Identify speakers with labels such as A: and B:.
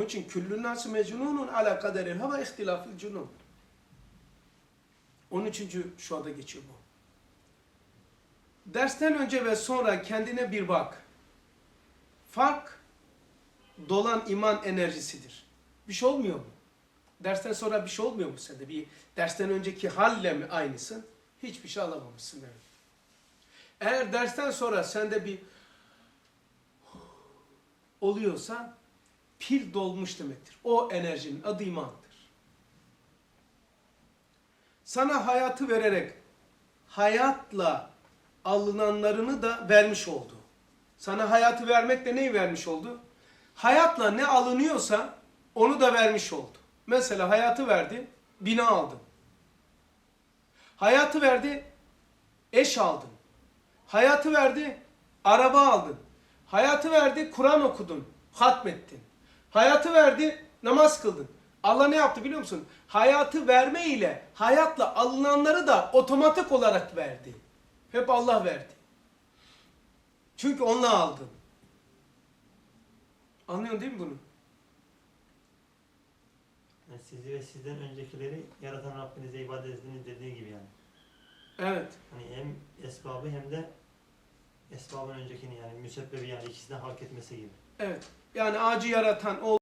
A: Onun için küllü nâsı mecnunun ala kaderil hava ihtilafil cunun. 13. şuada geçiyor bu. Dersten önce ve sonra kendine bir bak. Fark dolan iman enerjisidir. Bir şey olmuyor mu? Dersten sonra bir şey olmuyor mu sende? Bir dersten önceki halle mi aynısın? Hiçbir şey alamamışsın demek. Eğer dersten sonra sende bir oluyorsa pil dolmuş demektir. O enerjinin adı imandır. Sana hayatı vererek hayatla alınanlarını da vermiş oldu. Sana hayatı vermek de neyi vermiş oldu? Hayatla ne alınıyorsa onu da vermiş oldu. Mesela hayatı verdi, bina aldın. Hayatı verdi, eş aldın. Hayatı verdi, araba aldın. Hayatı verdi, Kur'an okudun, hatmettin. Hayatı verdi, namaz kıldın. Allah ne yaptı biliyor musun? Hayatı verme ile hayatla alınanları da otomatik olarak verdi. Hep Allah verdi. Çünkü onunla aldın. Anlıyorsun değil mi bunu?
B: Yani sizi ve sizden öncekileri yaratan Rabbinize ibadet ediniz dediği gibi yani.
A: Evet.
B: Hani hem esbabı hem de esbabın öncekini yani müsebbebi yani ikisini hak etmesi gibi.
A: Evet. Yani ağacı yaratan o